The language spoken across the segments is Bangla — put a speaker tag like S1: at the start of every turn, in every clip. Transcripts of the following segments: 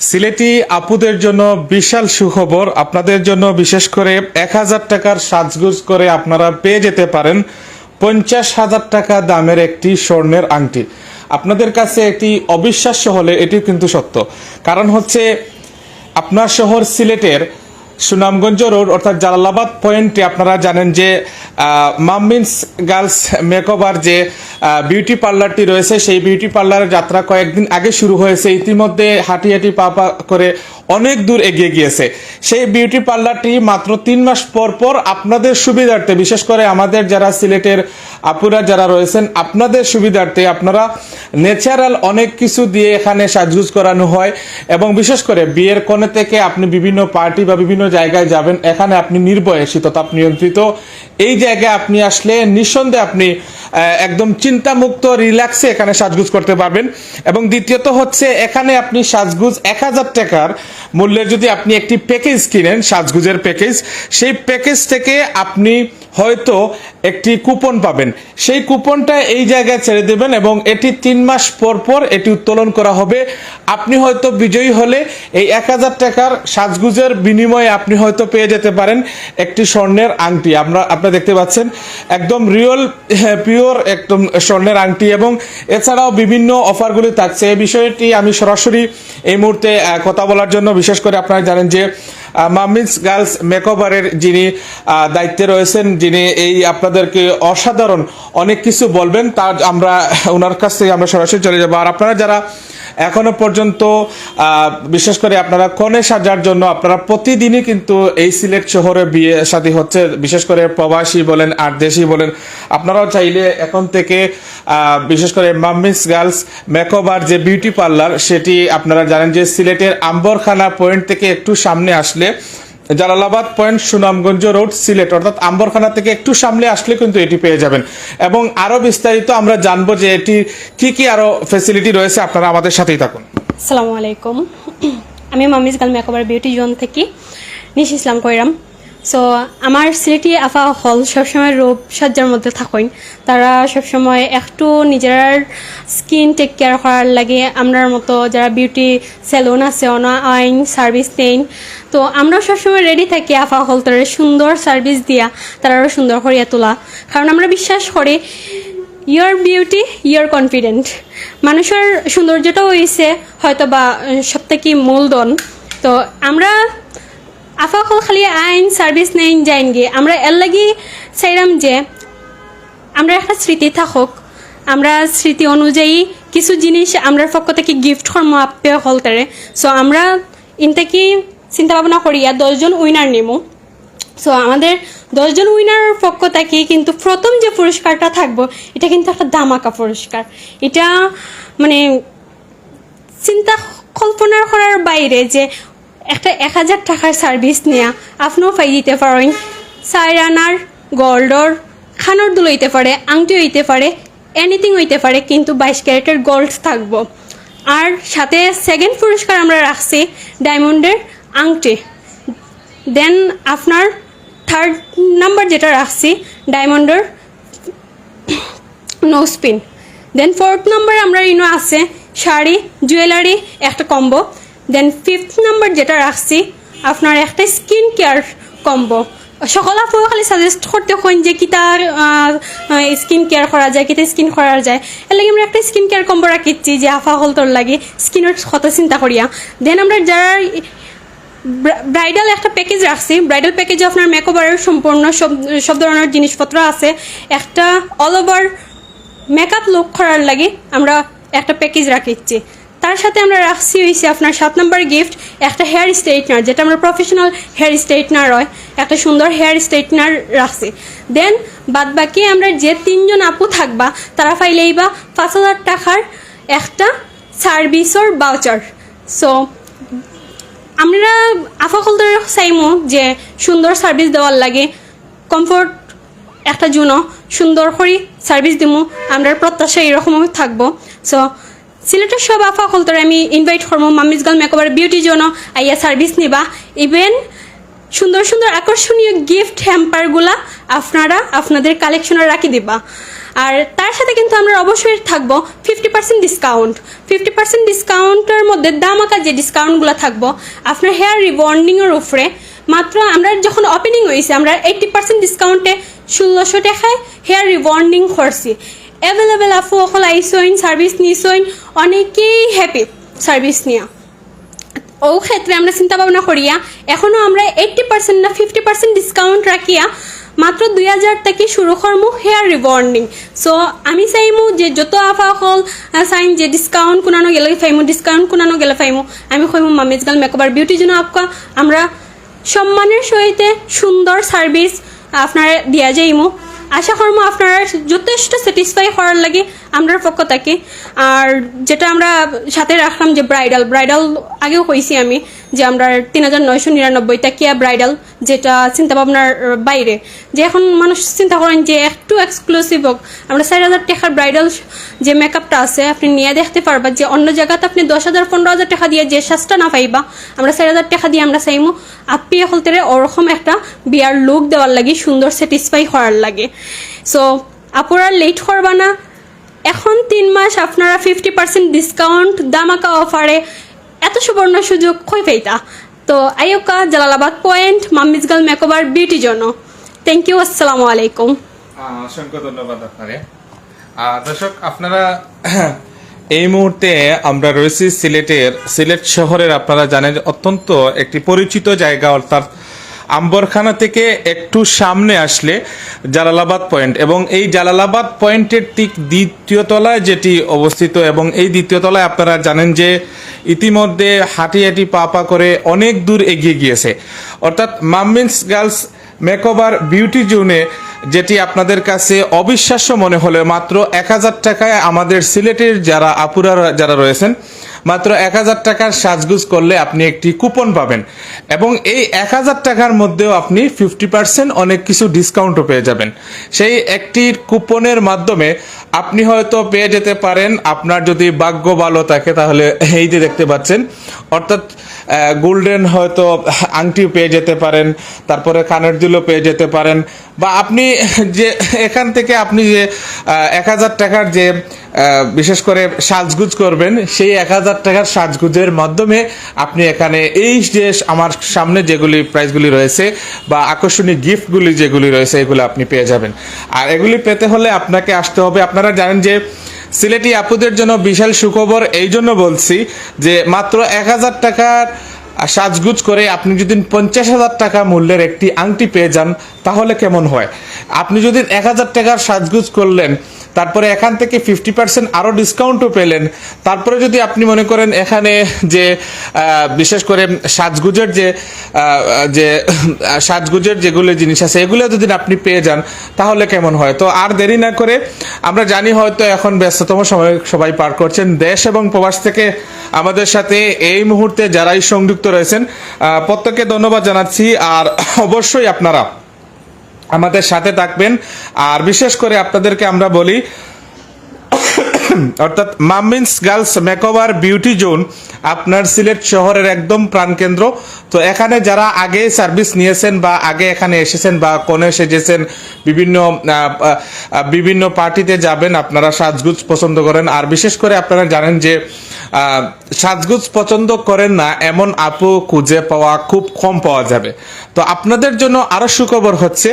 S1: সিলেটি আপুদের জন্য বিশাল সুখবর। আপনাদের জন্য বিশেষ করে এক হাজার টাকার সাজগুজ করে আপনারা পেয়ে যেতে পারেন পঞ্চাশ হাজার টাকা দামের একটি স্বর্ণের আংটি। আপনাদের কাছে এটি অবিশ্বাস্য হলে এটি কিন্তু সত্য। কারণ হচ্ছে আপনার শহর সিলেটের সুনামগঞ্জ রোড, অর্থাৎ জালালাবাদ পয়েন্টে আপনারা জানেন যে মামিন্স গার্লস মেকওভার যে বিউটি পার্লারটি রয়েছে, সেই বিউটি পার্লারের যাত্রা কয়েকদিন আগে শুরু হয়েছে। ইতিমধ্যে হাঁটি হাঁটি পা পা করে অনেক দূর এগিয়ে গিয়েছে। সেই বিউটি পার্লারটি মাত্র তিন মাস পর পর আপনাদের সুবিধার্থে, বিশেষ করে আমাদের যারা সিলেটের আপুরা যারা রয়েছেন, আপনাদের সুবিধার্থে আপনারা ন্যাচারাল অনেক কিছু দিয়ে এখানে সাজগুজ করানো হয় এবং বিশেষ করে বিয়ের কোণে থেকে আপনি বিভিন্ন পার্টি বা বিভিন্ন জায়গায় যাবেন, এখানে আপনি নির্ভয়ে শীততাপ নিয়ন্ত্রিত। এই জায়গায় আপনি আসলে নিঃসন্দেহে আপনি একদম চিন্তামুক্ত, রিল্যাক্সে এখানে সাজগুজ করতে পারবেন। এবং দ্বিতীয়ত হচ্ছে, এখানে আপনি সাজগুজ এক হাজার টাকার মূল্যের যদি আপনি একটি প্যাকেজ কিনেন, সাজগুজের প্যাকেজ, সেই প্যাকেজ থেকে আপনি হয়তো একটি কুপন পাবেন। সেই কুপনটা এই জায়গায় ছেড়ে দেবেন এবং এটি তিন মাস পর পর এটি উত্তোলন করা হবে। আপনি হয়তো বিজয়ী হলে এই এক হাজার টাকার সাজগুজের বিনিময়ে আপনি হয়তো পেয়ে যেতে পারেন একটি স্বর্ণের আংটি। আমরা, আপনারা দেখতে পাচ্ছেন, একদম রিয়েল পিওর একদম স্বর্ণের আংটি এবং এছাড়াও বিভিন্ন অফারগুলি থাকছে। এই বিষয়টি আমি সরাসরি এই মুহূর্তে কথা বলার জন্য বিশেষ করে আপনারা জানেন যে মামিন্স গার্লস মেকওভারের যিনি দায়িত্বে রয়েছেন, যিনি এই আপনাদেরকে অসাধারণ অনেক কিছু বলবেন, তার আমরা, ওনার কাছ থেকে আমরা সরাসরি চলে যাব। আর আপনারা যারা এখনও পর্যন্ত বিশেষ করে আপনারা কনে সাজার জন্য, আপনারা প্রতিদিনই কিন্তু এই সিলেট শহরে বিয়ে শাদী হচ্ছে। বিশেষ করে প্রবাসী বলেন, আর দেশি বলেন, আপনারাও চাইলে এখন থেকে বিশেষ করে মাম্মিস গার্লস মেকওভার যে বিউটি পার্লার, সেটি আপনারা জানেন যে সিলেটের আম্বরখানা পয়েন্ট থেকে একটু সামনে আসলে জালালাবাদ পয়েন্ট সুনামগঞ্জ রোড, সিলেট। অর্থাৎ আম্বরখানা থেকে একটু সামনে আসলে কিন্তু এটি পেয়ে যাবেন। এবং আরও বিস্তারিত আমরা জানব যে এটি কি কি আরও ফেসিলিটি রয়েছে, আপনারা আমাদের সাথেই থাকুন।
S2: আসসালামু আলাইকুম। আমি মামিজ গাল মেকওভার বিউটি জোন থেকে নিশ ইসলাম কইরাম সো আমার সিলেটি আফা হল সবসময় রূপ সজ্জার মধ্যে থাকেন। তারা সবসময় একটু নিজের স্কিন টেক কেয়ার করার লাগে। আমরার মতো যারা বিউটি সেলুন আছে, অনা আইন সার্ভিস নেন তো আমরাও সবসময় রেডি থাকি আফা হল তারা সুন্দর সার্ভিস দিয়া, তারা আরও সুন্দর করিয়া তোলা। কারণ আমরা বিশ্বাস করি ইয়োর বিউটি ইয়োর কনফিডেন্ট মানুষের সৌন্দর্যটাও হয়েছে হয়তো বা সব থেকে মূলধন। তো আমরা আফা হল খালি আইন, সার্ভিস নেই যাইনগে আমরা এর লাগি চাইলাম যে আমরা একটা স্মৃতি থাকুক। আমরা স্মৃতি অনুযায়ী কিছু জিনিস আমরা পক্ষ থেকে গিফট কর্ম আপে হলতারে সো আমরা ইনটাকি চিন্তা ভাবনা করিয়া দশজন উইনার নেব সো আমাদের দশজন উইনারের পক্ষ থেকে কিন্তু প্রথম যে পুরস্কারটা থাকব, এটা কিন্তু একটা দামাকা পুরস্কার। এটা মানে চিন্তা কল্পনা করার বাইরে যে একটা এক হাজার টাকার সার্ভিস নেয়া। আপনিও পাই দিতে পারেন। সাইরানার গোল্ডর, খানোর দুল হইতে পারে, আংটি হইতে পারে এনিথিং হইতে পারে, কিন্তু বাইশ ক্যারেটের গোল্ড থাকব। আর সাথে সেকেন্ড পুরস্কার আমরা রাখছি ডায়মন্ডের আংটি। দেন আপনার থার্ড নাম্বার যেটা রাখছি ডায়মন্ডের nose pin then fourth number আমরা ইনো আছে, শাড়ি জুয়েলারি একটা কম্বো দেন ফিফথ নাম্বার যেটা রাখছি, আপনার একটা স্কিন কেয়ার কম্বো সকল আপু খালি সাজেস্ট করতে হন যে কিতা স্কিন কেয়ার করা যায় কিতা স্কিন করা যায়। এর লাগে আমরা একটা স্কিন কেয়ার কম্বো রাখিচ্ছি যে আফা হল তোর লাগে স্কিনের কথা চিন্তা করিয়া। দেন আমরা যারা ব্রাইডাল একটা প্যাকেজ রাখছি ব্রাইডাল প্যাকেজে আপনার মেকওভারের সম্পূর্ণ সব সব ধরনের জিনিসপত্র আছে। একটা অল ওভার মেকআপ লুক করার লাগে আমরা একটা প্যাকেজ রাখিচ্ছি। তার সাথে আমরা রাখছি হয়েছে আপনার সাত নম্বর গিফট একটা হেয়ার স্ট্রেটনার যেটা আমরা প্রফেশনাল হেয়ার স্ট্রেটনার হয়, একটা সুন্দর হেয়ার স্ট্রেটনার রাখছি। দেন বাদ বাকি আমরা যে তিনজন আপু থাকবা, তারা পাইলেই বা পাঁচ হাজার টাকার একটা সার্ভিসর বাউচার সো আমরা আফা কলদের চাইমো যে সুন্দর সার্ভিস দেওয়ার লাগে কমফোর্ট একটা জুনো, সুন্দর করে সার্ভিস দিমু আমরা প্রত্যাশা এরকম থাকব। সো সিলেটের সব আফা কলতরে আমি ইনভাইট করব মামিজগাল মেকওভার বিউটি জন্য আইয়া সার্ভিস নিবা। ইভেন সুন্দর সুন্দর আকর্ষণীয় গিফট হ্যাম্পারগুলা আপনারা আপনাদের কালেকশনে রাখি দিবা। আর তার সাথে কিন্তু আমরা অবশ্যই থাকব fifty percent discount fifty percent ডিসকাউন্টের মধ্যে দামাকা যে ডিসকাউন্টগুলো থাকব, আপনার হেয়ার রিবন্ডিংয়ের উপরে। মাত্র আমরা যখন ওপেনিং হয়েছে আমরা এইটটি পার্সেন্ট ডিসকাউন্টে ষোলোশো টাকায় হেয়ার রিবন্ডিং করছি। অ্যাভেলেবেল আফু অকল আইসইন সার্ভিস নিছইন অনেকেই হ্যাপি সার্ভিস নিয়া। ও ক্ষেত্রে আমরা চিন্তা ভাবনা করিয়া, এখনও আমরা এইটটি পার্সেন্ট না ফিফটি পার্সেন্ট ডিসকাউন্ট রাখিয়া, মাত্র দুই হাজার থেকে শুরু করমু হেয়ার রিবন্ডিং সো আমি চাইমু যে যত আফা হল চাইন যে ডিসকাউন্ট কোনানো গেলে ফাইমু ডিসকাউন্ট কোনানো গেলে ফাইমু আমি কইমু, মামিজ গাল মেকওভার বিউটি জন্য আপকা। আমরা সম্মানের সহিত সুন্দর সার্ভিস আপনার দিয়া যাইমু। আশা করব আপনারা যথেষ্ট স্যাটিসফাই করার লাগে আমরা পক্ষ থেকে। আর যেটা আমরা সাথে রাখলাম যে ব্রাইডাল ব্রাইডাল আগেও কইছি আমি যে আমরা তিন হাজার নয়শো নিরানব্বই টাকিয়া ব্রাইডাল যেটা চিন্তা ভাবনার বাইরে। যে এখন মানুষ চিন্তা করেন যে একটু এক্সক্লুসিভ হোক, আমরা চার হাজার টাকার ব্রাইডাল যে মেকআপটা আছে, আপনি নিয়ে দেখতে পারবা যে অন্য জায়গাতে আপনি দশ হাজার, পনেরো হাজার টাকা দিয়ে যে সাজটা না পাইবা, আমরা চার হাজার টাকা দিয়ে আমরা চাইমু। আপনি এখন ওরকম একটা বিয়ার লুক দেওয়ার লাগে, সুন্দর স্যাটিসফাই হওয়ার লাগে। সো আপুরা লেট করবা না। এখন তিন মাস আপনারা ফিফটি পার্সেন্ট ডিসকাউন্ট দামাকা অফারে এত সুবর্ণ সুযোগ কই পাইতা? তো আইওকা Jalalabad point Mommy's Girls Makeover beauty জন্য থ্যাংক ইউ আসসালামু আলাইকুম।
S1: অসংখ্য ধন্যবাদ আপনারে। দর্শক, আপনারা এই মুহূর্তে আমরা রয়েছি সিলেটের সিলেট শহরের, আপনারা জানেন অত্যন্ত একটি পরিচিত জায়গা, অর্থাৎ আম্বরখানা থেকে একটু সামনে আসলে জালালাবাদ পয়েন্ট এবং এই জালালাবাদ পয়েন্টের ঠিক দ্বিতীয় তলায় যেটি অবস্থিত এবং এই দ্বিতীয় তলায় আপনারা জানেন যে ইতিমধ্যে হাঁটি হাঁটি পা পা করে অনেক দূর এগিয়ে গিয়েছে। অর্থাৎ মামিন্স গার্লস মেকওভার বিউটি জোনে যেটি আপনাদের কাছে অবিশ্বাস্য মনে হলে মাত্র এক হাজার টাকায় আমাদের সিলেটের যারা আপুরা যারা রয়েছেন, মাত্র এক হাজার টাকার সাজগুজ করলে আপনি একটি কুপন পাবেন। এবং এই এক হাজার টাকার মধ্যেও আপনি ফিফটি পার্সেন্ট অনেক কিছু ডিসকাউন্টও পেয়ে যাবেন। সেই একটি কুপনের মাধ্যমে আপনি হয়তো পেয়ে যেতে পারেন। আপনার যদি ভাগ্য ভালো থাকে তাহলে এই যে দেখতে পাচ্ছেন, অর্থাৎ গোল্ডেন হয়তো আংটিও পেয়ে যেতে পারেন, তারপরে কানের দুলও পেয়ে যেতে পারেন। বা আপনি যে এখান থেকে আপনি যে এক হাজার টাকার যে বিশেষ করে সাজগুজ করবেন, সেই এক হাজার টাকার সাজগুজের মাধ্যমে আপনি এখানে এই যে আমার সামনে যেগুলি প্রাইজগুলি রয়েছে বা আকর্ষণীয় গিফটগুলি যেগুলি রয়েছে, এগুলো আপনি পেয়ে যাবেন। আর এগুলি পেতে হলে আপনাকে আসতে হবে, আপনারা জানেন যে সিলেটি আপুদের জন্য বিশাল সুখবর এই জন্য বলছি যে মাত্র এক হাজার টাকার সাজগুজ করে আপনি যদি পঞ্চাশ হাজার টাকা মূল্যের একটি আংটি পেয়ে যান, তাহলে কেমন হয়? আপনি যদি এক হাজার টাকার সাজগুজ করলেন, তারপরে এখান থেকে ফিফটি পার্সেন্ট আরও ডিসকাউন্টও পেলেন, তারপরে যদি আপনি মনে করেন এখানে যে বিশেষ করে সাজগুজের যে যে সাজগুজের যেগুলো জিনিস আছে, এগুলো যদি আপনি পেয়ে যান, তাহলে কেমন হয়? তো আর দেরি না করে আমরা জানি হয়তো এখন ব্যস্ততম সময় সবাই পার করছেন। দেশ এবং প্রবাস থেকে আমাদের সাথে এই মুহূর্তে যারাই সংযুক্ত রয়েছেন। প্রত্যেককে ধন্যবাদ জানাচ্ছি। আর অবশ্যই আপনারা আমাদের সাথে থাকবেন। আর বিশেষ করে আপনাদেরকে আমরা বলি অর্থাৎ Mommy's Girls Makeover beauty zone আপনার সিলেট শহরের একদম প্রাণকেন্দ্র। তো এখানে যারা আগে সার্ভিস নিয়েছেন বা আগে এখানে এসেছেন বা কোনে সেজেছেন, বিভিন্ন বিভিন্ন পার্টিতে যাবেন, আপনারা সাজগুজ পছন্দ করেন। আর বিশেষ করে আপনারা জানেন যে সাজগুজ পছন্দ করেন না, এমন আপু খুঁজে পাওয়া খুব কম পাওয়া যাবে। তো আপনাদের জন্য আরও সুখবর হচ্ছে,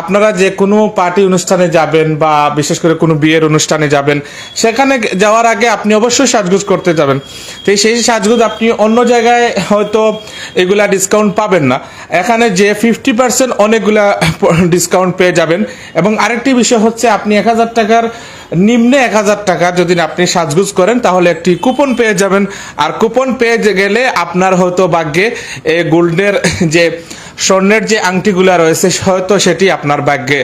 S1: আপনারা যে কোনো পার্টি অনুষ্ঠানে যাবেন বা বিশেষ করে কোনো বিয়ের অনুষ্ঠানে যাবেন, সেখানে যাওয়ার আগে আপনি অবশ্যই সাজগুজ করতে যাবেন। তো সেই সাজগুজ আপনি অন্য জায়গায় হয়তো এগুলা ডিসকাউন্ট পাবেন না। এখানে যে ফিফটি পার্সেন্ট অনেকগুলা ডিসকাউন্ট পেয়ে যাবেন। এবং আরেকটি বিষয় হচ্ছে আপনি এক হাজার টাকার নিম্নে এক হাজার টাকা যদি আপনি সাজগুজ করেন, তাহলে একটি কুপন পেয়ে যাবেন। আর কুপন পেয়ে গেলে আপনার হয়তো ভাগ্যে গোল্ডের যে স্বর্ণের যে আংটিগুলো রয়েছে, হয়তো সেটি আপনার ভাগ্যে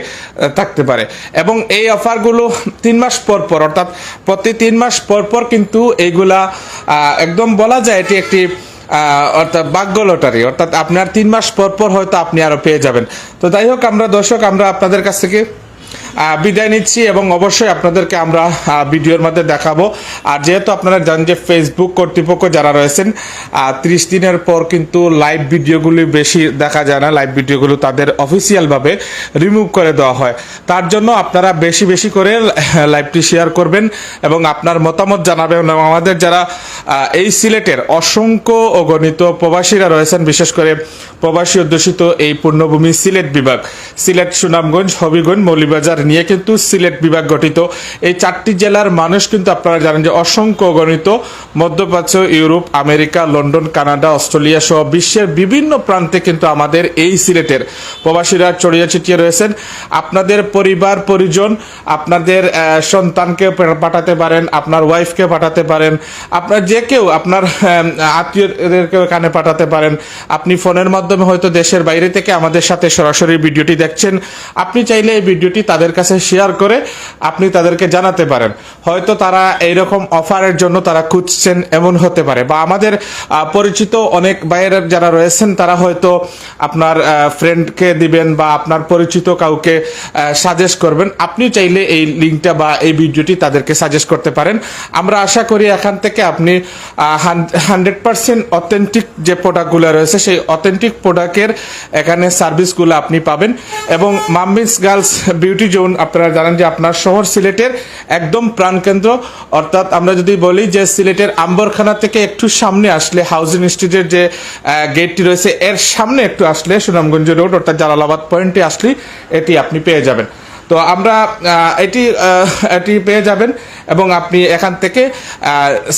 S1: থাকতে পারে। এবং এই অফারগুলো তিন মাস পর পর, অর্থাৎ প্রতি তিন মাস পর পর কিন্তু এইগুলা একদম বলা যায় এটি একটি অর্থাৎ ভাগ্য লটারি। অর্থাৎ আপনার তিন মাস পর পর হয়তো আপনি আরও পেয়ে যাবেন। তো যাই হোক, আমরা দর্শক, আমরা আপনাদের কাছ থেকে বিদায় নিচ্ছি এবং অবশ্যই আপনাদেরকে আমরা ভিডিওর মধ্যে দেখাবো। আর যেহেতু আপনারা জানেন যে ফেসবুক কর্তৃপক্ষ যারা রয়েছেন ত্রিশ দিনের পর কিন্তু লাইভ ভিডিওগুলি বেশি দেখা যায় না। লাইভ ভিডিওগুলো তাদের অফিসিয়ালভাবে রিমুভ করে দেওয়া হয়। তার জন্য আপনারা বেশি বেশি করে লাইভটি শেয়ার করবেন এবং আপনার মতামত জানাবেন। এবং আমাদের যারা এই সিলেটের অসংখ্য অগণিত প্রবাসীরা রয়েছেন, বিশেষ করে প্রবাসী অধ্যুষিত এই পূর্ণভূমি সিলেট বিভাগ, সিলেট সুনামগঞ্জ, হবিগঞ্জ, মৌলিবাজার নিয়ে কিন্তু সিলেট বিভাগ গঠিত। এই চারটি জেলার মানুষ কিন্তু আপনারা জানেন যে অসংখ্য অগণিত মধ্যপ্রাচ্য, Europe, America, London, Canada, Australia সহ বিশ্বের বিভিন্ন প্রান্তে কিন্তু আমাদের এই সিলেটের প্রবাসীরা ছড়িয়ে ছিটিয়ে রয়েছেন। আপনাদের পরিবার, পরিজন, আপনাদের সন্তানকে পাঠাতে পারেন, আপনার ওয়াইফকে পাঠাতে পারেন, আপনার যে কেউ, আপনার আত্মীয়দেরকে এখানে পাঠাতে পারেন। আপনি ফোনের মাধ্যমে হয়তো দেশের বাইরে থেকে আমাদের সাথে সরাসরি ভিডিওটি দেখছেন। আপনি চাইলে এই ভিডিওটি তাদের কাছে শেয়ার করে আপনি তাদেরকে জানাতে পারেন। হয়তো তারা এইরকম অফারের জন্য তারা খুঁজছেন এমন হতে পারে বা আমাদের পরিচিত অনেক বাইরের যারা রয়েছেন তারা হয়তো আপনার ফ্রেন্ডকে দিবেন বা আপনার পরিচিত কাউকে সাজেস্ট করবেন। আপনি চাইলে এই লিঙ্কটা বা এই ভিডিওটি তাদেরকে সাজেস্ট করতে পারেন। আমরা আশা করি এখান থেকে আপনি হান্ড্রেড পার্সেন্ট অথেন্টিক যে প্রোডাক্টগুলো রয়েছে, সেই অথেন্টিক প্রোডাক্টের এখানে সার্ভিসগুলো আপনি পাবেন। এবং মাম্মিস গার্লস বিউটি জোন আপনারা জানেন যে আপনার শহর সিলেটের একদম প্রাণকেন্দ্র। অর্থাৎ আমরা যদি বলি যে সিলেটের আম্বরখানা থেকে একটু সামনে আসলে হাউজিং ইনস্টিটিউটের যে গেটটি রয়েছে, এর সামনে একটু আসলে সুনামগঞ্জ রোড, অর্থাৎ জালালাবাদ পয়েন্টে আসলে এটি আপনি পেয়ে যাবেন। তো আমরা এটি এটি পেয়ে যাবেন এবং আপনি এখান থেকে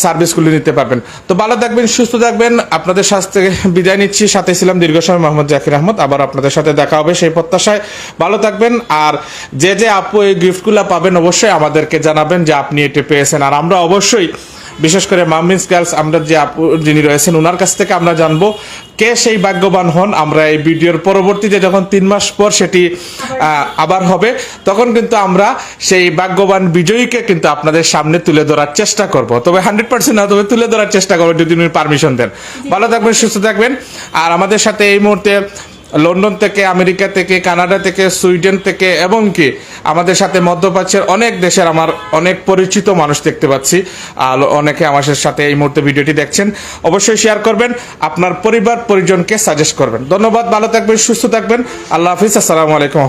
S1: সার্ভিসগুলি নিতে পারবেন। তো ভালো থাকবেন, সুস্থ থাকবেন। আপনাদের স্বাস্থ্যে বিদায় নিচ্ছি। সাথে ছিলাম দীর্ঘ সময় মোহাম্মদ জাকির আহমদ। আবার আপনাদের সাথে দেখা হবে সেই প্রত্যাশায়। ভালো থাকবেন। আর যে যে আপু এই গিফটগুলো পাবেন, অবশ্যই আমাদেরকে জানাবেন যে আপনি এটি পেয়েছেন। আর আমরা অবশ্যই বিশেষ করে মামিন্স গার্লস আমরা যে আপু যিনি রয়েছেন ওনার কাছ থেকে আমরা জানব কে সেই ভাগ্যবান হন। আমরা এই ভিডিওর পরবর্তীতে যখন তিন মাস পর সেটি আবার হবে তখন কিন্তু আমরা সেই ভাগ্যবান বিজয়ীকে কিন্তু আপনাদের সামনে তুলে ধরার চেষ্টা করব। তবে হান্ড্রেড পার্সেন্ট না তবে তুলে ধরার চেষ্টা করব যদি উনি পারমিশন দেন। ভালো থাকবেন সুস্থ থাকবেন। আর আমাদের সাথে এই মুহূর্তে লন্ডন থেকে আমেরিকা থেকে কানাডা থেকে সুইডেন থেকে এবং কি আমাদের সাথে মধ্যপ্রাচ্যের অনেক দেশের আমার অনেক পরিচিত মানুষ দেখতে পাচ্ছি। আর অনেকে আমার সাথে এই মুহূর্তে ভিডিওটি দেখছেন। অবশ্যই শেয়ার করবেন। আপনার পরিবার, পরিজনকে সাজেস্ট করবেন। ধন্যবাদ। ভালো থাকবেন, সুস্থ থাকবেন। আল্লাহ হাফিজ। আসসালামু আলাইকুম।